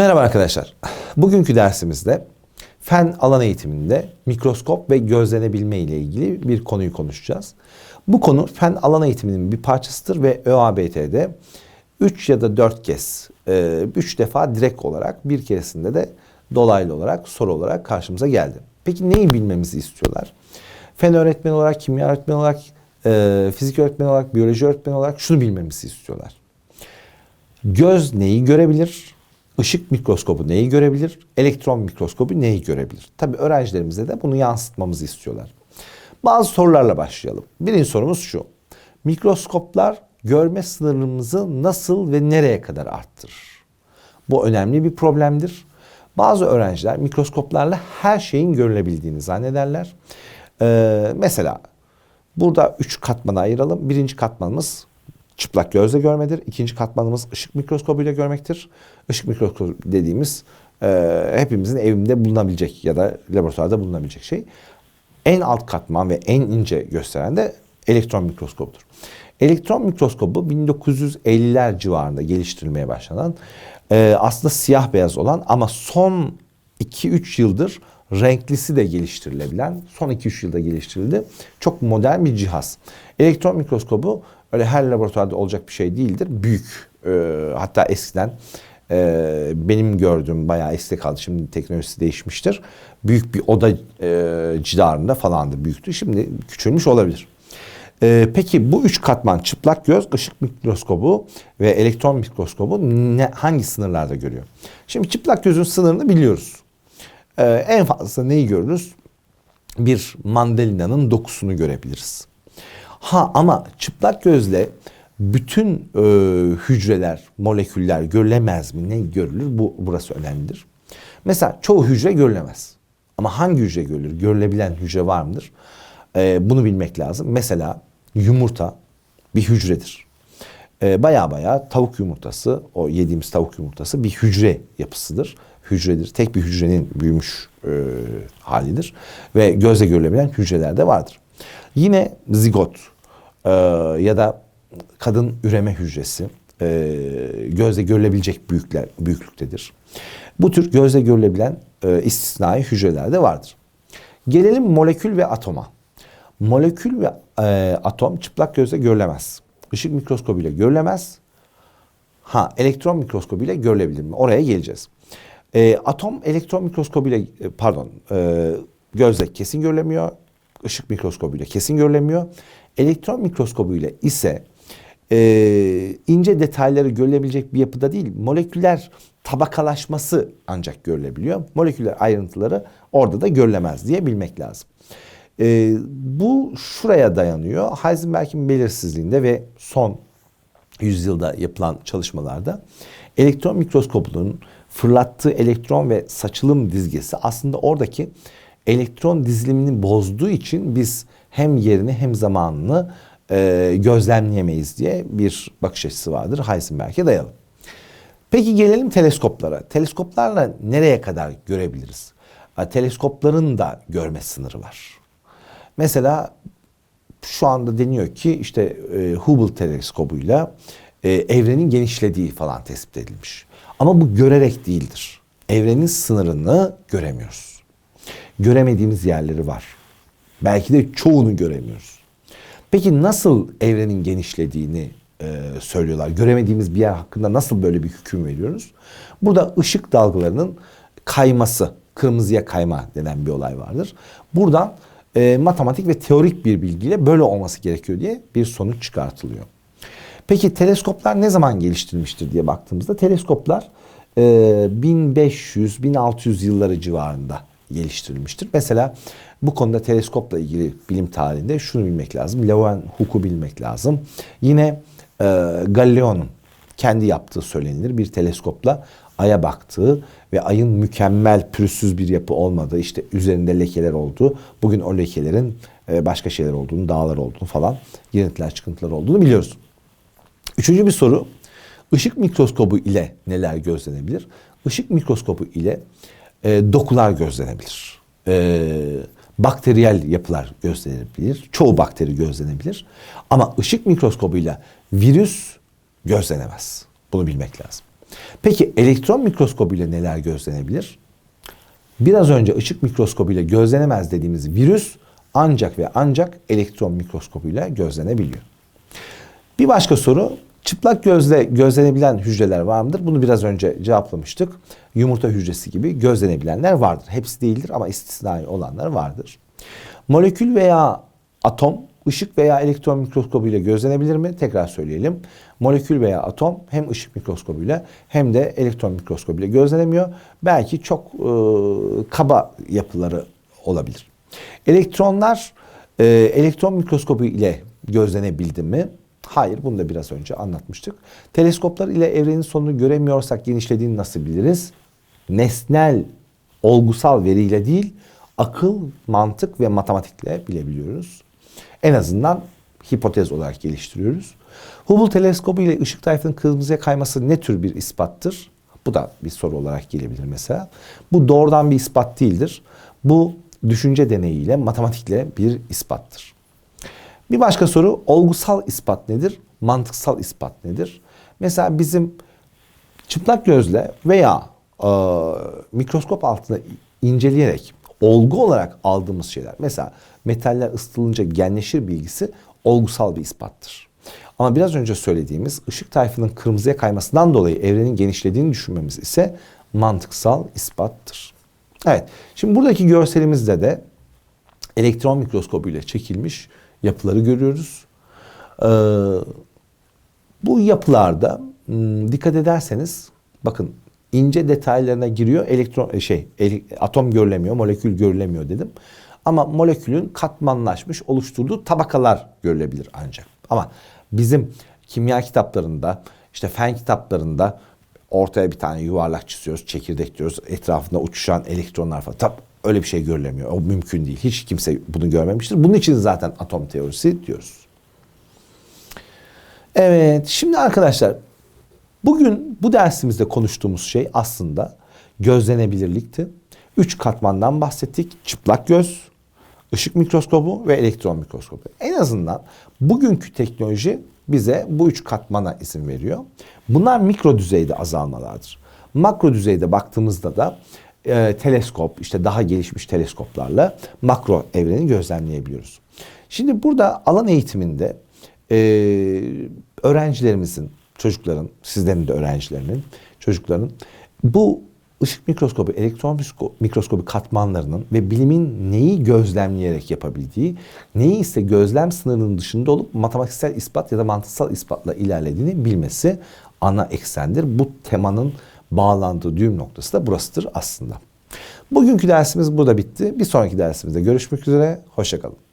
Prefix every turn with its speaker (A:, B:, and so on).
A: Merhaba arkadaşlar. Bugünkü dersimizde fen alan eğitiminde mikroskop ve gözlenebilme ile ilgili bir konuyu konuşacağız. Bu konu fen alan eğitiminin bir parçasıdır ve ÖABT'de 3 ya da 4 kez, 3 defa direkt olarak bir keresinde de dolaylı olarak soru olarak karşımıza geldi. Peki neyi bilmemizi istiyorlar? Fen öğretmeni olarak, kimya öğretmeni olarak, e, fizik öğretmeni olarak, biyoloji öğretmeni olarak şunu bilmemizi istiyorlar. Göz neyi görebilir? Işık mikroskobu neyi görebilir? Elektron mikroskobu neyi görebilir? Tabii öğrencilerimize de bunu yansıtmamızı istiyorlar. Bazı sorularla başlayalım. Birinci sorumuz şu. Mikroskoplar görme sınırımızı nasıl ve nereye kadar arttırır? Bu önemli bir problemdir. Bazı öğrenciler mikroskoplarla her şeyin görülebildiğini zannederler. Ee, mesela burada üç katmana ayıralım. Birinci katmanımız çıplak gözle görmedir. İkinci katmanımız ışık mikroskobuyla görmektir. Işık mikroskobu dediğimiz e, hepimizin evinde bulunabilecek ya da laboratuvarda bulunabilecek şey. En alt katman ve en ince gösteren de elektron mikroskobudur. Elektron mikroskobu 1950'ler civarında geliştirilmeye başlanan e, aslında siyah beyaz olan ama son 2-3 yıldır renklisi de geliştirilebilen son 2-3 yılda geliştirildi. Çok modern bir cihaz. Elektron mikroskobu öyle her laboratuvarda olacak bir şey değildir. Büyük. E, hatta eskiden e, benim gördüğüm bayağı eski kaldı. Şimdi teknolojisi değişmiştir. Büyük bir oda e, cidarında falandı büyüktü. Şimdi küçülmüş olabilir. E, peki bu üç katman çıplak göz, ışık mikroskobu ve elektron mikroskobu ne, hangi sınırlarda görüyor? Şimdi çıplak gözün sınırını biliyoruz. E, en fazla neyi görürüz? Bir mandalina'nın dokusunu görebiliriz. Ha ama çıplak gözle bütün e, hücreler, moleküller görülemez mi? Ne görülür? Bu burası önemlidir. Mesela çoğu hücre görülemez. Ama hangi hücre görülür? Görülebilen hücre var mıdır? E, bunu bilmek lazım. Mesela yumurta bir hücredir. E, baya baya tavuk yumurtası, o yediğimiz tavuk yumurtası bir hücre yapısıdır. Hücredir. Tek bir hücrenin büyümüş e, halidir. Ve gözle görülebilen hücreler de vardır. Yine zigot e, ya da kadın üreme hücresi e, gözle görülebilecek büyükler, büyüklüktedir. Bu tür gözle görülebilen e, istisnai hücreler de vardır. Gelelim molekül ve atoma. Molekül ve e, atom çıplak gözle görülemez. Işık mikroskobuyla görülemez. Ha elektron mikroskobuyla görülebilir mi? Oraya geleceğiz. E, atom elektron mikroskobuyla e, pardon e, gözle kesin görülemiyor. Işık mikroskobuyla kesin görülemiyor. Elektron mikroskobuyla ise e, ince detayları görülebilecek bir yapıda değil. Moleküler tabakalaşması ancak görülebiliyor. Moleküler ayrıntıları orada da görülemez diye bilmek lazım. E, bu şuraya dayanıyor. Heisenberg'in belirsizliğinde ve son yüzyılda yapılan çalışmalarda elektron mikroskopunun fırlattığı elektron ve saçılım dizgesi aslında oradaki elektron dizilimini bozduğu için biz hem yerini hem zamanını e, gözlemleyemeyiz diye bir bakış açısı vardır Heisenberg'e dayalı. Peki gelelim teleskoplara. Teleskoplarla nereye kadar görebiliriz? Teleskopların da görme sınırı var. Mesela şu anda deniyor ki işte e, Hubble teleskobuyla e, evrenin genişlediği falan tespit edilmiş. Ama bu görerek değildir. Evrenin sınırını göremiyoruz. Göremediğimiz yerleri var. Belki de çoğunu göremiyoruz. Peki nasıl evrenin genişlediğini e, söylüyorlar? Göremediğimiz bir yer hakkında nasıl böyle bir hüküm veriyoruz? Burada ışık dalgalarının kayması, kırmızıya kayma denen bir olay vardır. Buradan e, matematik ve teorik bir bilgiyle böyle olması gerekiyor diye bir sonuç çıkartılıyor. Peki teleskoplar ne zaman geliştirilmiştir diye baktığımızda teleskoplar e, 1500-1600 yılları civarında geliştirilmiştir. Mesela bu konuda teleskopla ilgili bilim tarihinde şunu bilmek lazım. Leeuwenhoek'u bilmek lazım. Yine e, Galileo'nun kendi yaptığı söylenilir bir teleskopla Ay'a baktığı ve ayın mükemmel pürüzsüz bir yapı olmadığı işte üzerinde lekeler olduğu bugün o lekelerin e, başka şeyler olduğunu dağlar olduğunu falan girintiler çıkıntılar olduğunu biliyoruz. Üçüncü bir soru ışık mikroskobu ile neler gözlenebilir? Işık mikroskobu ile e, dokular gözlenebilir. E, bakteriyel yapılar gözlenebilir. Çoğu bakteri gözlenebilir. Ama ışık mikroskobuyla virüs gözlenemez. Bunu bilmek lazım. Peki elektron mikroskobuyla neler gözlenebilir? Biraz önce ışık mikroskobuyla gözlenemez dediğimiz virüs ancak ve ancak elektron mikroskobuyla gözlenebiliyor. Bir başka soru çıplak gözle gözlenebilen hücreler var mıdır? Bunu biraz önce cevaplamıştık. Yumurta hücresi gibi gözlenebilenler vardır. Hepsi değildir ama istisnai olanlar vardır. Molekül veya atom ışık veya elektron mikroskobuyla gözlenebilir mi? Tekrar söyleyelim. Molekül veya atom hem ışık mikroskobuyla hem de elektron mikroskobuyla gözlenemiyor. Belki çok e, kaba yapıları olabilir. Elektronlar e, elektron mikroskobu ile gözlenebildi mi? Hayır, bunu da biraz önce anlatmıştık. Teleskoplar ile evrenin sonunu göremiyorsak genişlediğini nasıl biliriz? Nesnel, olgusal veriyle değil, akıl, mantık ve matematikle bilebiliyoruz. En azından hipotez olarak geliştiriyoruz. Hubble teleskobu ile ışık tayfının kırmızıya kayması ne tür bir ispattır? Bu da bir soru olarak gelebilir mesela. Bu doğrudan bir ispat değildir. Bu düşünce deneyiyle, matematikle bir ispattır. Bir başka soru olgusal ispat nedir? Mantıksal ispat nedir? Mesela bizim çıplak gözle veya e, mikroskop altında inceleyerek olgu olarak aldığımız şeyler. Mesela metaller ısıtılınca genleşir bilgisi olgusal bir ispattır. Ama biraz önce söylediğimiz ışık tayfının kırmızıya kaymasından dolayı evrenin genişlediğini düşünmemiz ise mantıksal ispattır. Evet, şimdi buradaki görselimizde de elektron mikroskobu ile çekilmiş yapıları görüyoruz. Ee, bu yapılarda hmm, dikkat ederseniz bakın ince detaylarına giriyor. Elektron e, şey atom görülemiyor, molekül görülemiyor dedim. Ama molekülün katmanlaşmış oluşturduğu tabakalar görülebilir ancak. Ama bizim kimya kitaplarında, işte fen kitaplarında ortaya bir tane yuvarlak çiziyoruz, çekirdek diyoruz. Etrafında uçuşan elektronlar falan. Tab öyle bir şey görülemiyor. O mümkün değil. Hiç kimse bunu görmemiştir. Bunun için zaten atom teorisi diyoruz. Evet, şimdi arkadaşlar bugün bu dersimizde konuştuğumuz şey aslında gözlenebilirlikti. Üç katmandan bahsettik. Çıplak göz, ışık mikroskobu ve elektron mikroskobu. En azından bugünkü teknoloji bize bu üç katmana izin veriyor. Bunlar mikro düzeyde azalmalardır. Makro düzeyde baktığımızda da e, teleskop, işte daha gelişmiş teleskoplarla makro evreni gözlemleyebiliyoruz. Şimdi burada alan eğitiminde e, öğrencilerimizin, çocukların, sizlerin de öğrencilerinin, çocukların bu ışık mikroskobu, elektron mikroskobu katmanlarının ve bilimin neyi gözlemleyerek yapabildiği, neyi ise gözlem sınırının dışında olup matematiksel ispat ya da mantıksal ispatla ilerlediğini bilmesi ana eksendir. Bu temanın bağlandığı düğüm noktası da burasıdır aslında. Bugünkü dersimiz burada bitti. Bir sonraki dersimizde görüşmek üzere. Hoşçakalın.